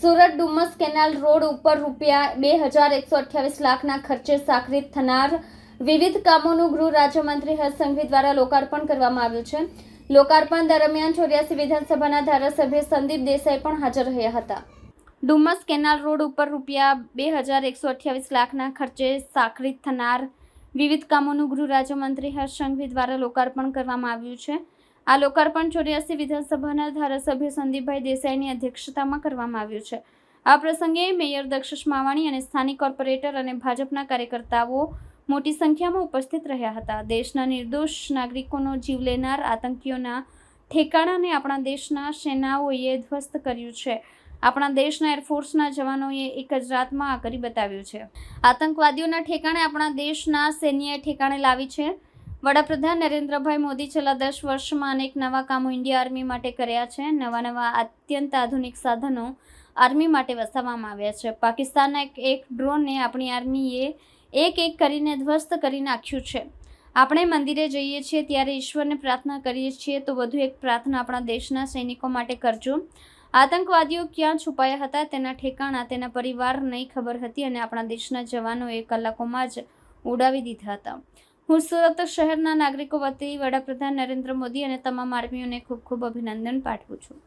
Surat Dumas canal road ઉપર રૂપિયા બે હજાર એકસો અઠ્યાવીસ લાખના ખર્ચે સાકરિત થનાર વિવિધ કામોનું ગૃહ રાજ્યમંત્રી હર્ષ સંઘવી દ્વારા લોકાર્પણ કરવામાં આવ્યું છે. લોકાર્પણ દરમિયાન ચોર્યાસી વિધાનસભાના ધારાસભ્ય સંદીપ દેસાઈ પણ હાજર રહ્યા હતા. ડુમસ કેનાલ રોડ ઉપર રૂપિયા બે હજાર એકસો અઠ્યાવીસ લાખના ખર્ચે સાકરિત થનાર વિવિધ કામોનું ગૃહ રાજ્યમંત્રી હર્ષ સંઘવી દ્વારા લોકાર્પણ કરવામાં આવ્યું છે. આ લોકાર્પણ ચોર્યાસી વિધાનસભાના ધારાસભ્ય સંદીપભાઈ દેસાઈની અધ્યક્ષતામાં કરવામાં આવ્યું છે. આ પ્રસંગે મેયર દક્ષિશ માવાણી અને સ્થાનિક કોર્પોરેટર અને ભાજપના કાર્યકર્તાઓ મોટી સંખ્યામાં ઉપસ્થિત રહ્યા હતા. દેશના નિર્દોષ નાગરિકોનો જીવ લેનાર આતંકીઓના ઠેકાણાને આપણા દેશના સેનાઓએ ધ્વસ્ત કર્યું છે. આપણા દેશના એરફોર્સના જવાનોએ એક જ રાતમાં આ કરી બતાવ્યું છે. આતંકવાદીઓના ઠેકાણે આપણા દેશના સૈન્યએ ઠેકાણે લાવી છે. વડાપ્રધાન નરેન્દ્રભાઈ મોદી છેલ્લા દસ વર્ષમાં અનેક નવા કામો ઇન્ડિયા આર્મી માટે કર્યા છે. નવા નવા અત્યંત આધુનિક સાધનો આર્મી માટે વસાવવામાં આવ્યા છે. પાકિસ્તાનના એક એક ડ્રોનને આપણી આર્મીએ એક એક કરીને ધ્વસ્ત કરી નાખ્યું છે. આપણે મંદિરે જઈએ છીએ ત્યારે ઈશ્વરને પ્રાર્થના કરીએ છીએ તો વધુ એક પ્રાર્થના આપણા દેશના સૈનિકો માટે કરજો. આતંકવાદીઓ ક્યાં છુપાયા હતા, તેના ઠેકાણા, તેના પરિવાર નહીં ખબર હતી અને આપણા દેશના જવાનોએ કલાકોમાં જ ઉડાવી દીધા હતા. હું સુરત શહેરના નાગરિકો વતી વડાપ્રધાન નરેન્દ્ર મોદી અને તમામ આર્મીઓને ખૂબ ખૂબ અભિનંદન પાઠવું છું.